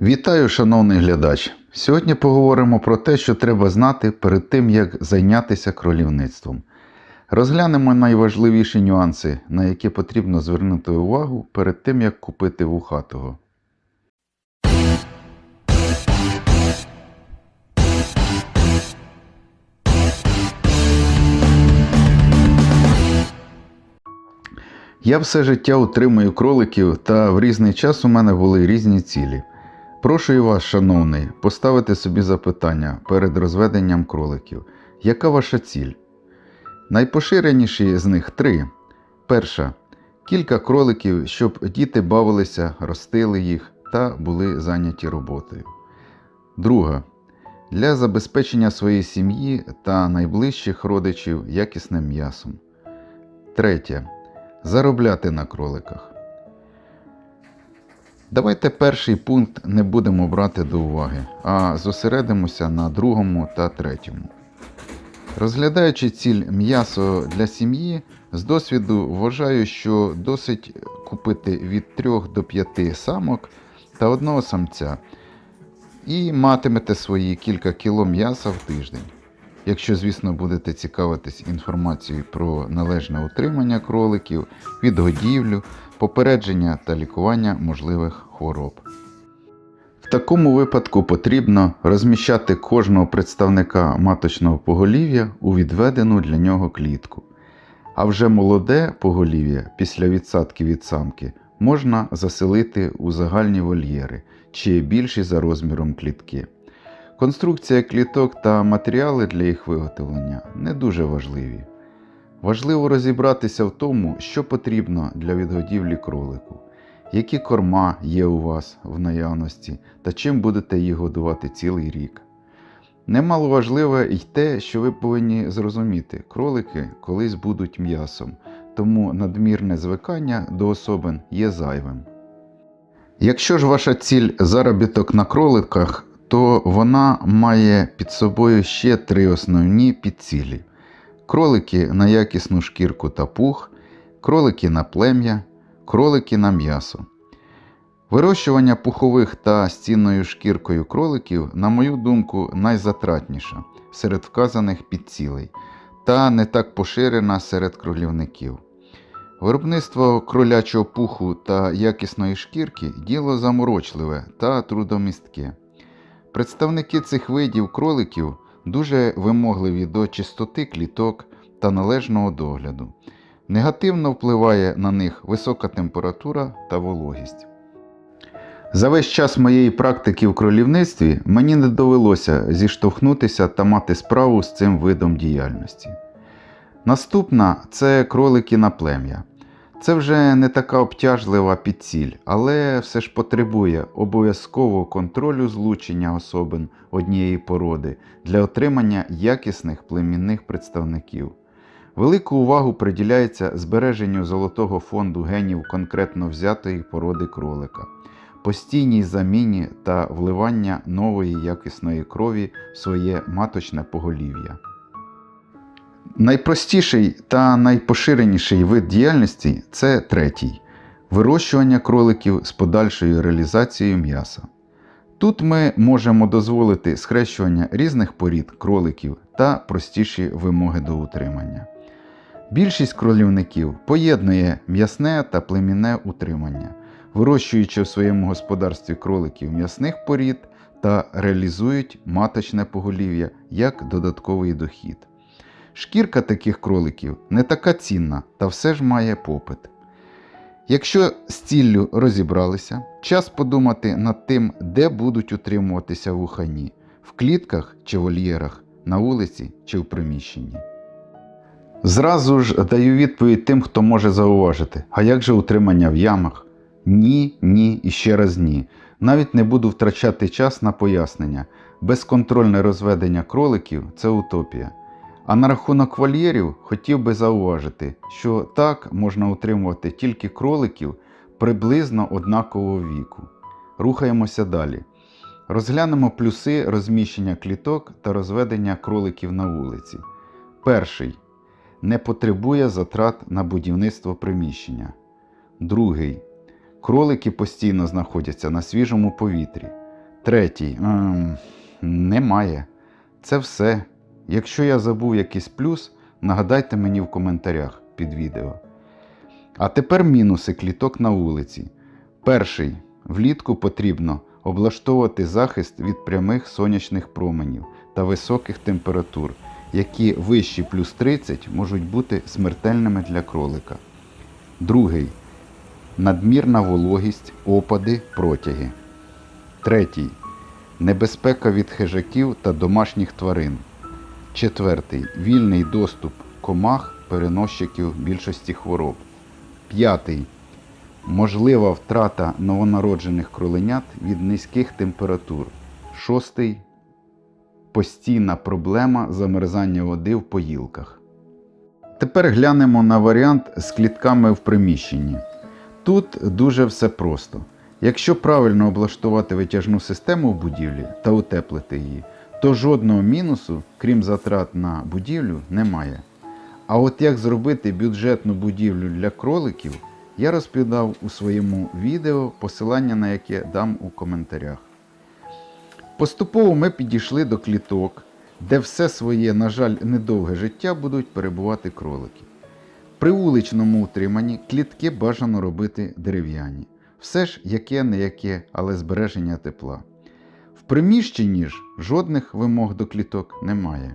Вітаю, шановний глядач! Сьогодні поговоримо про те, що треба знати перед тим, як зайнятися кролівництвом. Розглянемо найважливіші нюанси, на які потрібно звернути увагу перед тим, як купити вухатого. Я все життя утримую кроликів, та в різний час у мене були різні цілі. Прошу вас, шановний, поставити собі запитання перед розведенням кроликів. Яка ваша ціль? Найпоширеніші з них три. Перша кілька кроликів, щоб діти бавилися, ростили їх та були зайняті роботою. Друга для забезпечення своєї сім'ї та найближчих родичів якісним м'ясом. Третє заробляти на кроликах. Давайте перший пункт не будемо брати до уваги, а зосередимося на другому та третьому. Розглядаючи ціль м'ясо для сім'ї, з досвіду вважаю, що досить купити від 3 до 5 самок та одного самця, і матимете свої кілька кіло м'яса в тиждень. Якщо, звісно, будете цікавитись інформацією про належне утримання кроликів, відгодівлю, попередження та лікування можливих хвороб. В такому випадку потрібно розміщати кожного представника маточного поголів'я у відведену для нього клітку. А вже молоде поголів'я після відсадки від самки можна заселити у загальні вольєри, чи більші за розміром клітки. Конструкція кліток та матеріали для їх виготовлення не дуже важливі. Важливо розібратися в тому, що потрібно для відгодівлі кролику, які корма є у вас в наявності та чим будете їх годувати цілий рік. Немало важливе й те, що ви повинні зрозуміти, кролики колись будуть м'ясом, тому надмірне звикання до особин є зайвим. Якщо ж ваша ціль заробіток на кроликах, то вона має під собою ще три основні підцілі: кролики на якісну шкірку та пух, кролики на плем'я, кролики на м'ясо. Вирощування пухових та з цінною шкіркою кроликів, на мою думку, найзатратніша серед вказаних підцілей та не так поширена серед кролівників. Виробництво кролячого пуху та якісної шкірки діло заморочливе та трудомістке. Представники цих видів кроликів дуже вимогливі до чистоти кліток та належного догляду. Негативно впливає на них висока температура та вологість. За весь час моєї практики в кролівництві мені не довелося зіштовхнутися та мати справу з цим видом діяльності. Наступна це кролики на плем'я. Це вже не така обтяжлива підціль, але все ж потребує обов'язкового контролю злучення особин однієї породи для отримання якісних племінних представників. Велику увагу приділяється збереженню золотого фонду генів конкретно взятої породи кролика, постійній заміні та вливання нової якісної крові в своє маточне поголів'я. Найпростіший та найпоширеніший вид діяльності це третій вирощування кроликів з подальшою реалізацією м'яса. Тут ми можемо дозволити схрещування різних порід кроликів та простіші вимоги до утримання. Більшість кролівників поєднує м'ясне та племінне утримання, вирощуючи в своєму господарстві кроликів м'ясних порід та реалізують маточне поголів'я як додатковий дохід. Шкірка таких кроликів не така цінна та все ж має попит. Якщо з ціллю розібралися, час подумати над тим, де будуть утримуватися вухані в клітках чи вольєрах, на вулиці чи в приміщенні. Зразу ж даю відповідь тим, хто може зауважити, а як же утримання в ямах? Ні, ні і ще раз ні. Навіть не буду втрачати час на пояснення. Безконтрольне розведення кроликів це утопія. А на рахунок вольєрів хотів би зауважити, що так можна утримувати тільки кроликів приблизно однакового віку. Рухаємося далі. Розглянемо плюси розміщення кліток та розведення кроликів на вулиці. Перший не потребує затрат на будівництво приміщення. Другий кролики постійно знаходяться на свіжому повітрі. Третій. Ем, немає. Це все. Якщо я забув якийсь плюс, нагадайте мені в коментарях під відео. А тепер мінуси кліток на вулиці. Перший. Влітку потрібно облаштовувати захист від прямих сонячних променів та високих температур, які вищі плюс 30 можуть бути смертельними для кролика. Другий. Надмірна вологість, опади, протяги. Третій. Небезпека від хижаків та домашніх тварин. Четвертий. Вільний доступ комах, переносчиків більшості хвороб. П'ятий. Можлива втрата новонароджених кроленят від низьких температур. Шостий. Постійна проблема замерзання води в поїлках. Тепер глянемо на варіант з клітками в приміщенні. Тут дуже все просто. Якщо правильно облаштувати витяжну систему в будівлі та утеплити її, то жодного мінусу, крім затрат на будівлю, немає. А от як зробити бюджетну будівлю для кроликів, я розповідав у своєму відео, посилання на яке дам у коментарях. Поступово ми підійшли до кліток, де все своє, на жаль, недовге життя будуть перебувати кролики. При вуличному утриманні клітки бажано робити дерев'яні. Все ж яке не яке, але збереження тепла. Приміщенні ж жодних вимог до кліток немає.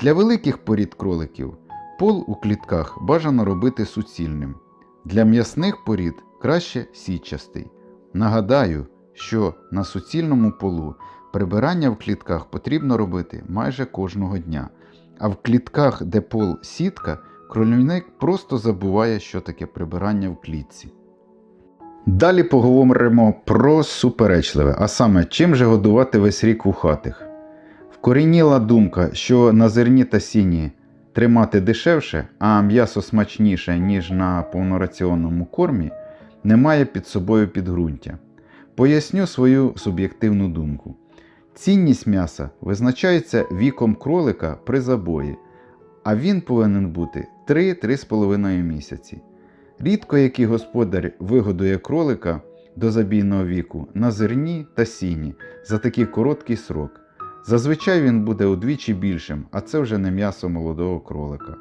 Для великих порід кроликів пол у клітках бажано робити суцільним. Для м'ясних порід краще сітчастий. Нагадаю, що на суцільному полу прибирання в клітках потрібно робити майже кожного дня. А в клітках, де пол сітка, кролівник просто забуває, що таке прибирання в клітці. Далі поговоримо про суперечливе, а саме, чим же годувати весь рік вухатих. Вкорініла думка, що на зерні та сіні тримати дешевше, а м'ясо смачніше, ніж на повнораціонному кормі, не має під собою підґрунтя. Поясню свою суб'єктивну думку. Цінність м'яса визначається віком кролика при забої, а він повинен бути 3-3,5 місяці. Рідко який господар вигодує кролика до забійного віку на зерні та сіні за такий короткий срок. Зазвичай він буде удвічі більшим, а це вже не м'ясо молодого кролика.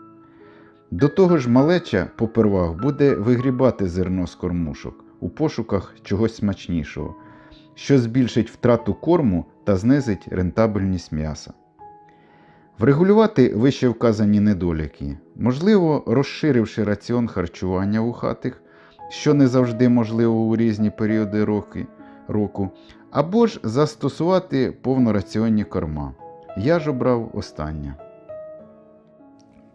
До того ж, малеча попервах буде вигрібати зерно з кормушок у пошуках чогось смачнішого, що збільшить втрату корму та знизить рентабельність м'яса. Врегулювати вище вказані недоліки, можливо, розширивши раціон харчування вухатих, що не завжди можливо у різні періоди року, або ж застосувати повнораціонні корма. Я ж обрав останнє.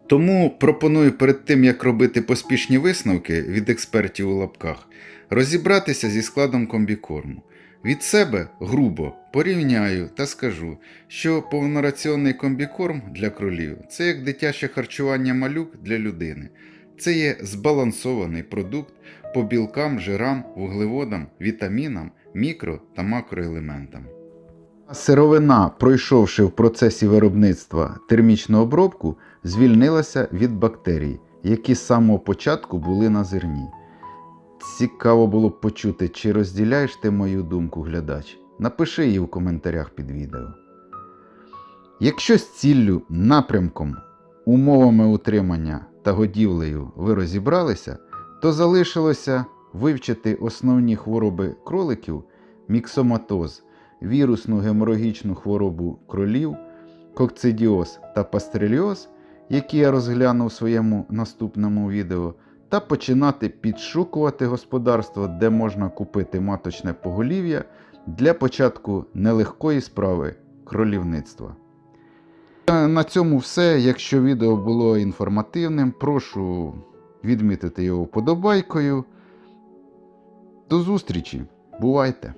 Тому пропоную перед тим, як робити поспішні висновки від експертів у лапках, розібратися зі складом комбікорму. Від себе грубо порівняю та скажу, що повнораціонний комбікорм для кролів це як дитяче харчування малюк для людини. Це є збалансований продукт по білкам, жирам, вуглеводам, вітамінам, мікро та макроелементам. Сировина, пройшовши в процесі виробництва термічну обробку, звільнилася від бактерій, які з самого початку були на зерні. Цікаво було почути, чи розділяєш ти мою думку, глядач. Напиши її в коментарях під відео. Якщо з ціллю, напрямком, умовами утримання та годівлею ви розібралися, то залишилося вивчити основні хвороби кроликів, міксоматоз, вірусну геморагічну хворобу кролів, кокцидіоз та пастрельоз, які я розгляну в своєму наступному відео, та починати підшукувати господарство, де можна купити маточне поголів'я для початку нелегкої справи кролівництва. Е, На цьому все. Якщо відео було інформативним, прошу відмітити його вподобайкою. До зустрічі! Бувайте!